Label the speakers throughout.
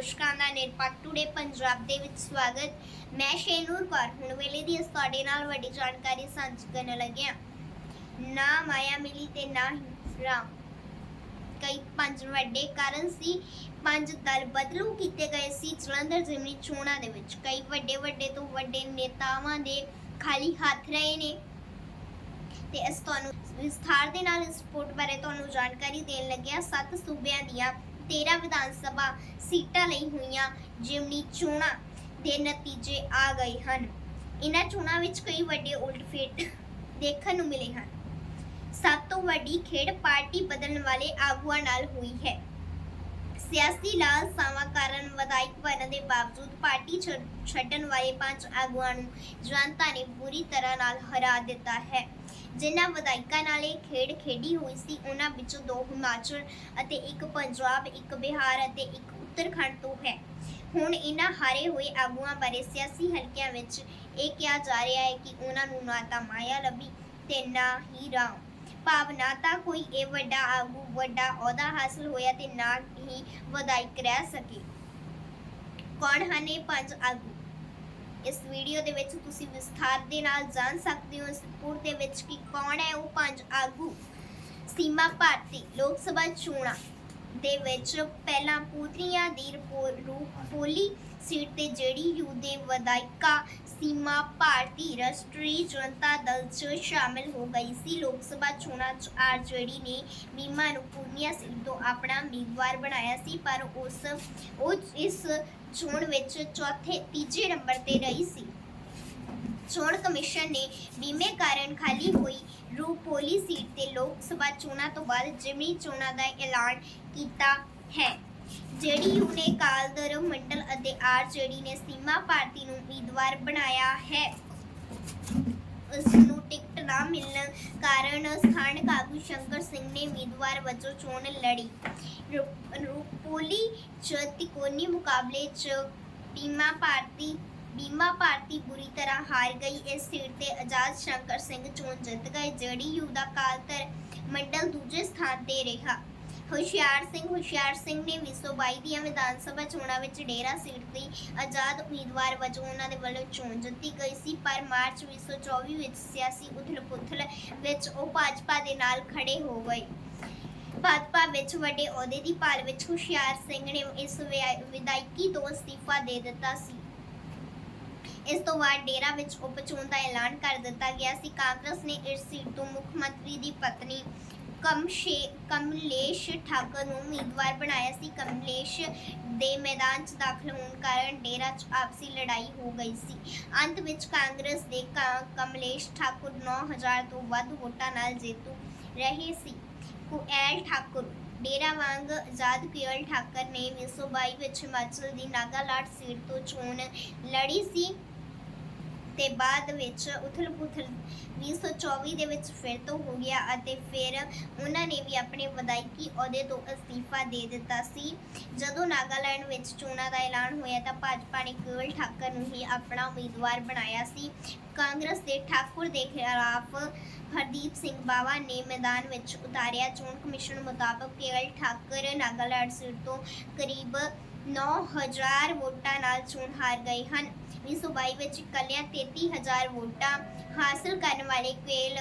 Speaker 1: ਦਰਸ਼ਕਾਂ ਦਾ ਨਿਰਪੱਖ ਟੂਡੇ ਪੰਜਾਬ ਦੇ ਵਿੱਚ ਸਵਾਗਤ। ਮੈਂ ਸ਼ੇਨੂਰ ਕੌਰ, ਹੁਣ ਵੇਲੇ ਦੀ ਤੁਹਾਡੇ ਨਾਲ ਵੱਡੀ ਜਾਣਕਾਰੀ ਸਾਂਝੀ ਕਰਨ ਲੱਗਿਆ ਨਾ ਮਾਇਆ ਮਿਲੀ ਤੇ ਨਾ ਰਾਮ। ਕਈ ਪੰਜ ਵੱਡੇ ਕਾਰਨ ਸੀ। ਪੰਜ ਦਲ ਬਦਲੂ ਕੀਤੇ ਗਏ ਸੀ ਜਲੰਧਰ ਜ਼ਿਮਨੀ ਚੋਣਾਂ ਦੇ ਵਿੱਚ। ਕਈ ਵੱਡੇ ਵੱਡੇ ਤੋਂ ਵੱਡੇ ਨੇਤਾਵਾਂ ਦੇ ਖਾਲੀ ਹੱਥ ਰਹੇ ਨੇ। ਤੇ ਇਸ ਤੁਹਾਨੂੰ ਵਿਸਥਾਰ ਦੇ ਨਾਲ ਇਸ ਰਿਪੋਰਟ ਬਾਰੇ ਤੁਹਾਨੂੰ ਜਾਣਕਾਰੀ ਦੇਣ ਲੱਗਿਆ ਸੱਤ ਸੂਬਿਆਂ ਦੀਆਂ 13 ਵਿਧਾਨ ਸਭਾ ਸੀਟਾਂ ਲਈ ਹੋਈਆਂ ਜਿਮਨੀ ਚੋਣਾਂ ਦੇ ਨਤੀਜੇ ਆ ਗਏ ਹਨ। ਇਹਨਾਂ ਚੋਣਾਂ ਵਿੱਚ ਕਈ ਵੱਡੇ ਉਲਟਫੇਰ ਦੇਖਣ ਨੂੰ ਮਿਲੇ ਹਨ। ਸਭ ਤੋਂ ਵੱਡੀ ਖੇਡ ਪਾਰਟੀ ਬਦਲਣ ਵਾਲੇ ਆਗੂਆਂ ਨਾਲ ਹੋਈ ਹੈ। ਸਿਆਸੀ ਲਾਲਸਾਵਾਂ ਕਾਰਨ ਵਿਧਾਇਕ ਬਣਨ ਦੇ ਬਾਵਜੂਦ ਪਾਰਟੀ ਛੱਡ- ਛੱਡਣ ਵਾਲੇ ਪੰਜ ਆਗੂਆਂ ਨੂੰ ਜਨਤਾ ਨੇ ਬੁਰੀ ਤਰ੍ਹਾਂ ਨਾਲ ਹਰਾ ਦਿੱਤਾ ਹੈ। ਜਿਨ੍ਹਾਂ ਵਿਧਾਇਕਾਂ ਨਾਲ ਇਹ ਖੇਡ ਖੇਡੀ ਹੋਈ ਸੀ, ਉਹਨਾਂ ਵਿੱਚੋਂ ਦੋ ਹਿਮਾਚਲ ਅਤੇ ਇੱਕ ਪੰਜਾਬ, ਇੱਕ ਬਿਹਾਰ ਅਤੇ ਇੱਕ ਉੱਤਰਾਖੰਡ ਤੋਂ ਹੈ। ਹੁਣ ਇਹਨਾਂ ਹਾਰੇ ਹੋਏ ਆਗੂਆਂ ਬਾਰੇ ਸਿਆਸੀ ਹਲਕਿਆਂ ਵਿੱਚ ਇਹ ਕਿਹਾ ਜਾ ਰਿਹਾ ਹੈ ਕਿ ਉਹਨਾਂ ਨੂੰ ਨਾ ਤਾਂ ਮਾਇਆ ਲੱਭੀ ਤੇ ਨਾ ਹੀ ਰਾਮ। ਭਾਵ ਨਾ ਤਾਂ ਕੋਈ ਇਹ ਵੱਡਾ ਆਗੂ, ਵੱਡਾ ਅਹੁਦਾ ਹਾਸਲ ਹੋਇਆ ਤੇ ਨਾ ਹੀ ਵਿਧਾਇਕ ਰਹਿ ਸਕੇ। ਕੌਣ ਹਨ ਇਹ ਪੰਜ ਆਗੂ? ਇਸ ਵੀਡੀਓ ਦੇ ਵਿੱਚ ਤੁਸੀਂ ਵਿਸਥਾਰ ਦੇ ਨਾਲ ਜਾਣ ਸਕਦੇ ਹੋ ਇਸ ਰਿਪੋਰਟ ਦੇ ਵਿੱਚ ਕਿ ਕੌਣ ਹੈ ਉਹ ਪੰਜ ਆਗੂ। ਸੀਮਾ ਭਾਰਤੀ, ਲੋਕ ਸਭਾ ਚੋਣਾਂ। ਦੇ ਵਿੱਚ ਪਹਿਲਾਂ ਪੂਤਰੀਆਂ ਦੀ ਰੂਪੋਲੀ ਸੀਟ ਤੇ ਯੂ ਦੇ ਵਿਧਾਇਕਾ ਸੀਮਾ ਭਾਰਤੀ ਰਾਸ਼ਟਰੀ ਜਨਤਾ ਦਲ 'ਚ ਸ਼ਾਮਿਲ ਹੋ ਗਈ ਸੀ, ਲੋਕ ਸਭਾ ਚੋਣਾਂ 'ਚ ਆਰਜੇਡੀ ਨੇ ਮੀਮਾ ਨੂੰ ਪੂਰਨੀਆ ਸੀਟ ਤੋਂ ਆਪਣਾ ਉਮੀਦਵਾਰ ਬਣਾਇਆ ਸੀ, ਪਰ ਉਸ, ਉਹ ਇਸ ਚੋਣ ਵਿੱਚ ਚੌਥੇ, ਤੀਜੇ ਨੰਬਰ ਤੇ ਰਹੀ ਸੀ। ਚੋਣ ਕਮਿਸ਼ਨ ਨੇ ਬੀਮੇ ਕਾਰਨ ਖਾਲੀ ਹੋਈ ਰੂਪੋਲੀ ਸੀਟ ਤੇ ਲੋਕ ਸਭਾ ਚੋਣਾਂ ਤੋਂ ਬਾਅਦ ਜਿਮਨੀ ਚੋਣਾਂ ਦਾ ਐਲਾਨ ਕੀਤਾ ਹੈ। ਜੇਡੀਯੂ ਨੇ ਕਾਲਦਰ ਮੰਡਲ ਅਤੇ ਆਰਜੇਡੀ ਨੇ ਸੀਮਾ ਭਾਰਤੀ ਨੂੰ ਉਮੀਦਵਾਰ ਬਣਾਇਆ ਹੈ। ਉਸ ਨੂੰ ਟਿਕਟ ਨਾ ਮਿਲਣ ਕਾਰਨ ਸਥਾਨਕ ਆਗੂ ਸ਼ੰਕਰ ਸਿੰਘ ਨੇ ਉਮੀਦਵਾਰ ਵਜੋਂ ਚੋਣ ਲੜੀ। ਰੂਪੋਲੀ ਚ ਤਿਕੋਨੀ ਮੁਕਾਬਲੇ ਚ ਬੀਮਾ ਭਾਰਤੀ ਬੀਮਾ ਭਾਰਤੀ ਬੁਰੀ ਤਰ੍ਹਾਂ ਹਾਰ ਗਈ। ਇਸ ਸੀਟ ਤੇ ਆਜ਼ਾਦ ਸ਼ੰਕਰ ਸਿੰਘ ਚੋਣ ਜਿੱਤ ਗਏ। ਜੇਡੀਯੂ ਦਾ ਕਾਲਤਰ ਮੰਡਲ ਦੂਜੇ ਸਥਾਨ ਤੇ ਰਿਹਾ। ਹੁਸ਼ਿਆਰ ਸਿੰਘ ਹੁਸ਼ਿਆਰ ਸਿੰਘ ਨੇ 2022 ਦੀਆਂ ਵਿਧਾਨ ਸਭਾ ਚੋਣਾਂ ਵਿੱਚ ਡੇਰਾ ਸੀਟ ਦੀ ਆਜ਼ਾਦ ਉਮੀਦਵਾਰ ਵਜੋਂ ਉਹਨਾਂ ਦੇ ਵੱਲੋਂ ਚੋਣ ਜਿੱਤੀ ਗਈ ਸੀ। ਪਰ ਮਾਰਚ 2024 ਵਿੱਚ ਸਿਆਸੀ ਉਥਲ-ਪੁਥਲ ਵਿੱਚ ਉਹ ਭਾਜਪਾ ਦੇ ਨਾਲ ਖੜੇ ਹੋ ਗਏ। ਭਾਜਪਾ ਵਿੱਚ ਵੱਡੇ ਅਹੁਦੇ ਦੀ ਭਾਲ ਵਿੱਚ ਹੁਸ਼ਿਆਰ ਸਿੰਘ ਨੇ ਇਸ ਵਿਆ- ਵਿਧਾਇਕੀ ਤੋਂ ਅਸਤੀਫਾ ਦੇ ਦਿੱਤਾ ਸੀ। ਇਸ ਤੋਂ ਬਾਅਦ ਡੇਰਾ ਵਿੱਚ ਉਪਚੋਣ ਦਾ ਐਲਾਨ ਕਰ ਦਿੱਤਾ ਗਿਆ ਸੀ। ਕਾਂਗਰਸ ਨੇ ਇਸ ਸੀਟ ਤੋਂ ਮੁੱਖ ਮੰਤਰੀ ਦੀ ਪਤਨੀ ਕਮਸ਼ੇ, ਕਮਲੇਸ਼ ਠਾਕਰ ਨੂੰ ਉਮੀਦਵਾਰ ਬਣਾਇਆ ਸੀ। ਕਮਲੇਸ਼ ਦੇ ਮੈਦਾਨ 'ਚ ਦਾਖਲ ਹੋਣ ਕਾਰਨ ਡੇਰਾ 'ਚ ਆਪਸੀ ਲੜਾਈ ਹੋ ਗਈ ਸੀ। ਅੰਤ ਵਿੱਚ ਕਾਂਗਰਸ ਦੇ ਕਮਲੇਸ਼ ਠਾਕੁਰ 9000 ਤੋਂ ਵੱਧ ਵੋਟਾਂ ਨਾਲ ਜੇਤੂ ਰਹੇ ਸੀ। ਕੁਐਲ ਠਾਕੁਰ, ਡੇਰਾ ਵਾਂਗ ਆਜ਼ਾਦ ਕੁਐਲ ਠਾਕਰ ਨੇ 2022 ਵਿੱਚ ਹਿਮਾਚਲ ਦੀ ਨਾਗਾਲਾਟ ਸੀਟ ਤੋਂ ਚੋਣ ਲੜੀ ਸੀ। ਤੇ ਬਾਅਦ ਵਿੱਚ ਉਥਲ-ਪੁਥਲ 2024 ਦੇ ਵਿੱਚ ਫਿਰ ਤੋਂ ਹੋ ਗਿਆ ਅਤੇ ਫਿਰ ਉਹਨਾਂ ਨੇ ਵੀ ਆਪਣੇ ਵਿਧਾਇਕੀ ਅਹੁਦੇ ਤੋਂ ਅਸਤੀਫਾ ਦੇ ਦਿੱਤਾ ਸੀ। ਜਦੋਂ ਨਾਗਾਲੈਂਡ ਵਿੱਚ ਚੋਣਾਂ ਦਾ ਐਲਾਨ ਹੋਇਆ ਤਾਂ ਭਾਜਪਾ ਨੇ ਕੇਵਲ ਠਾਕਰ ਨੂੰ ਹੀ ਆਪਣਾ ਉਮੀਦਵਾਰ ਬਣਾਇਆ ਸੀ। ਕਾਂਗਰਸ ਦੇ ਠਾਕੁਰ ਦੇ ਖਿਲਾਫ ਹਰਦੀਪ ਸਿੰਘ ਬਾਵਾ ਨੇ ਮੈਦਾਨ ਵਿੱਚ ਉਤਾਰਿਆ। ਚੋਣ ਕਮਿਸ਼ਨ ਮੁਤਾਬਕ ਕੇਵਲ ਠਾਕਰ ਨਾਗਾਲੈਂਡ ਸੀਟ ਤੋਂ ਕਰੀਬ 9000 ਵੋਟਾਂ ਨਾਲ ਚੋਣ ਹਾਰ ਗਏ ਹਨ। 2022 ਵਿੱਚ ਇਕੱਲਿਆਂ 33000 ਵੋਟਾਂ ਹਾਸਲ ਕਰਨ ਵਾਲੇ ਕੇਲ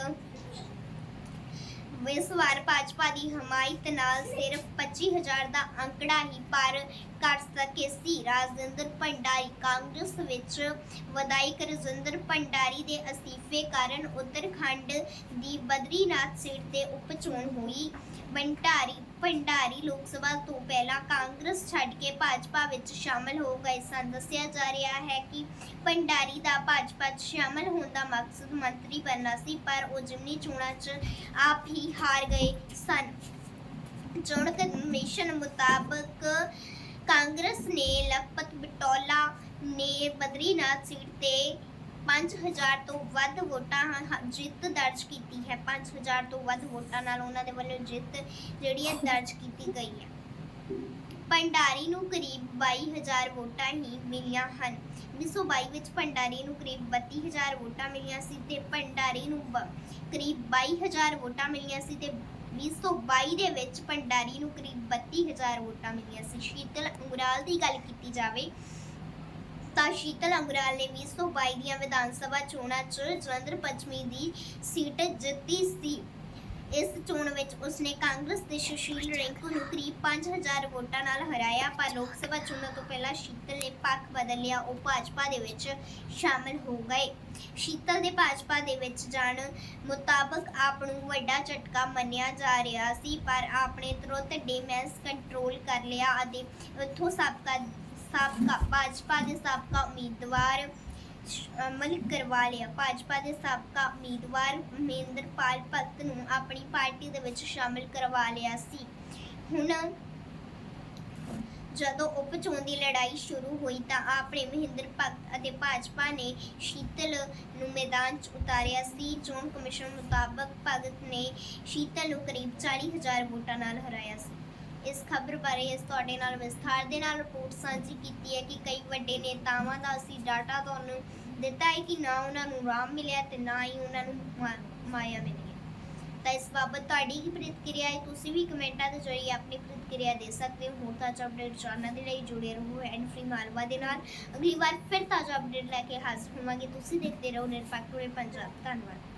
Speaker 1: ਇਸ ਵਾਰ ਭਾਜਪਾ ਦੀ ਹਮਾਇਤ ਨਾਲ ਸਿਰਫ 25000 ਦਾ ਅੰਕੜਾ ਹੀ ਪਾਰ ਕਰ ਸਕੇ ਸੀ। ਰਾਜਿੰਦਰ ਭੰਡਾਰੀ ਕਾਂਗਰਸ ਵਿੱਚ ਵਿਧਾਇਕ ਰਾਜਿੰਦਰ ਭੰਡਾਰੀ ਦੇ ਅਸਤੀਫੇ ਕਾਰਨ ਉੱਤਰਖੰਡ ਦੀ ਬਦਰੀਨਾਥ ਸੀਟ ਤੇ ਉਪਚੋਣ ਹੋਈ। ਭੰਡਾਰੀ ਭੰਡਾਰੀ ਲੋਕ ਸਭਾ ਤੋਂ ਪਹਿਲਾਂ ਕਾਂਗਰਸ ਛੱਡ ਕੇ ਭਾਜਪਾ ਵਿੱਚ ਸ਼ਾਮਲ ਹੋ ਗਏ ਸਨ। ਦੱਸਿਆ ਜਾ ਰਿਹਾ ਹੈ ਕਿ ਭੰਡਾਰੀ ਦਾ ਭਾਜਪਾ 'ਚ ਸ਼ਾਮਲ ਹੋਣ ਦਾ ਮਕਸਦ ਮੰਤਰੀ ਬਣਨਾ ਸੀ, ਪਰ ਉਹ ਜਿਮਨੀ ਚੋਣਾਂ 'ਚ ਆਪ ਹੀ ਹਾਰ ਗਏ ਸਨ। ਚੋਣ ਕਮਿਸ਼ਨ ਮੁਤਾਬਕ ਕਾਂਗਰਸ ਨੇ ਲਖਪਤ ਬਟੋਲਾ ਨੇ ਬਦਰੀਨਾਥ ਸੀਟ ਤੇ 5000 ਤੋਂ ਵੱਧ ਵੋਟਾਂ ਜਿੱਤ ਦਰਜ ਕੀਤੀ ਹੈ। 5000 ਤੋਂ ਵੱਧ ਵੋਟਾਂ ਨਾਲ ਉਹਨਾਂ ਦੇ ਵੱਲੋਂ ਜਿੱਤ ਜਿਹੜੀ ਹੈ ਦਰਜ ਕੀਤੀ ਗਈ ਹੈ। ਭੰਡਾਰੀ ਨੂੰ ਕਰੀਬ 22000 ਵੋਟਾਂ ਹੀ ਮਿਲੀਆਂ ਹਨ। 2022 ਵਿੱਚ ਭੰਡਾਰੀ ਨੂੰ ਕਰੀਬ 32000 ਵੋਟਾਂ ਮਿਲੀਆਂ ਸੀ ਤੇ ਭੰਡਾਰੀ ਨੂੰ ਬ- ਕਰੀਬ 22000 ਵੋਟਾਂ ਮਿਲੀਆਂ ਸੀ ਤੇ 2022 ਦੇ ਵਿੱਚ ਭੰਡਾਰੀ ਨੂੰ ਕਰੀਬ 32000 ਵੋਟਾਂ ਮਿਲੀਆਂ ਸੀ। ਸ਼ੀਤਲ ਅੰਗਰਾਲ ਦੀ ਗੱਲ ਕੀਤੀ ਜਾਵੇ ਤਾਂ ਸ਼ੀਤਲ ਅੰਗਰਾਲ ਨੇ 2022 ਦੀਆਂ ਵਿਧਾਨ ਸਭਾ ਚੋਣਾਂ 'ਚ ਜਲੰਧਰ ਪੱਛਮੀ ਦੀ ਸੀਟ ਜਿੱਤੀ ਸੀ। ਇਸ ਚੋਣ ਵਿੱਚ ਉਸਨੇ ਕਾਂਗਰਸ ਦੇ ਸੁਸ਼ੀਲ ਰਿੰਕੂ ਨੂੰ ਕਰੀਬ 5000 ਵੋਟਾਂ ਨਾਲ ਹਰਾਇਆ, ਪਰ ਲੋਕ ਸਭਾ ਚੋਣਾਂ ਤੋਂ ਪਹਿਲਾਂ ਸ਼ੀਤਲ ਨੇ ਪੱਖ ਬਦਲ ਲਿਆ। ਉਹ ਭਾਜਪਾ ਦੇ ਵਿੱਚ ਸ਼ਾਮਲ ਹੋ ਗਏ। ਸ਼ੀਤਲ ਦੇ ਭਾਜਪਾ ਦੇ ਵਿੱਚ ਜਾਣ ਮੁਤਾਬਕ ਆਪ ਨੂੰ ਵੱਡਾ ਝਟਕਾ ਮੰਨਿਆ ਜਾ ਰਿਹਾ ਸੀ, ਪਰ ਆਪ ਨੇ ਤੁਰੰਤ ਡਿਮੈਂਸ ਕੰਟਰੋਲ ਕਰ ਲਿਆ ਅਤੇ ਉੱਥੋਂ ਸਾਬਕਾ ਸਾਬਕਾ ਭਾਜਪਾ ਦੇ ਸਾਬਕਾ ਉਮੀਦਵਾਰ ਅਮਲ ਕਰਵਾ ਲਿਆ ਭਾਜਪਾ ਦੇ ਸਾਬਕਾ ਉਮੀਦਵਾਰ ਮਹਿੰਦਰਪਾਲ ਭਗਤ ਨੂੰ ਆਪਣੀ ਪਾਰਟੀ ਦੇ ਵਿੱਚ ਸ਼ਾਮਿਲ ਕਰਵਾ ਲਿਆ ਸੀ। ਹੁਣ ਜਦੋਂ ਉਪ ਚੋਣ ਦੀ ਲੜਾਈ ਸ਼ੁਰੂ ਹੋਈ ਤਾਂ ਆਪਣੇ ਮਹਿੰਦਰ ਭਗਤ ਅਤੇ ਭਾਜਪਾ ਨੇ ਸ਼ੀਤਲ ਨੂੰ ਮੈਦਾਨ 'ਚ ਉਤਾਰਿਆ ਸੀ। ਚੋਣ ਕਮਿਸ਼ਨ ਮੁਤਾਬਕ ਭਗਤ ਨੇ ਸ਼ੀਤਲ ਨੂੰ ਕਰੀਬ 40000 ਵੋਟਾਂ ਨਾਲ ਹਰਾਇਆ ਸੀ। ਇਸ ਖਬਰ ਬਾਰੇ ਇਸ ਤੁਹਾਡੇ ਨਾਲ ਵਿਸਥਾਰ ਦੇ ਨਾਲ ਰਿਪੋਰਟ ਸਾਂਝੀ ਕੀਤੀ ਹੈ ਕਿ ਕਈ ਵੱਡੇ ਨੇਤਾਵਾਂ ਦਾ ਅਸੀਂ ਡਾਟਾ ਤੁਹਾਨੂੰ ਦਿੱਤਾ ਹੈ ਕਿ ਨਾ ਉਹਨਾਂ ਨੂੰ ਰਾਮ ਮਿਲਿਆ ਤੇ ਨਾ ਹੀ ਉਹਨਾਂ ਨੂੰ ਮਾਇਆ ਮਿਲੀ ਹੈ। ਤਾਂ ਇਸ ਬਾਬਤ ਤੁਹਾਡੀ ਕੀ ਪ੍ਰਤੀਕਿਰਿਆ ਹੈ, ਤੁਸੀਂ ਵੀ ਕਮੈਂਟਾਂ ਦੇ ਜ਼ਰੀਏ ਆਪਣੀ ਪ੍ਰਤੀਕਿਰਿਆ ਦੇ ਸਕਦੇ ਹੋ। ਹੋਰ ਤਾਜ਼ਾ ਅਪਡੇਟ ਜਾਣਨ ਦੇ ਲਈ ਜੁੜੇ ਰਹੋ ਐਂਡ ਫ੍ਰੀ ਮਾਲਵਾ ਦੇ ਨਾਲ। ਅਗਲੀ ਵਾਰ ਫਿਰ ਤਾਜ਼ਾ ਅਪਡੇਟ ਲੈ ਕੇ ਹਾਜ਼ਰ ਹੋਵਾਂਗੇ। ਤੁਸੀਂ ਦੇਖਦੇ ਰਹੋ ਨਿਰਪੱਖ ਟੂਡੇ ਪੰਜਾਬ। ਧੰਨਵਾਦ।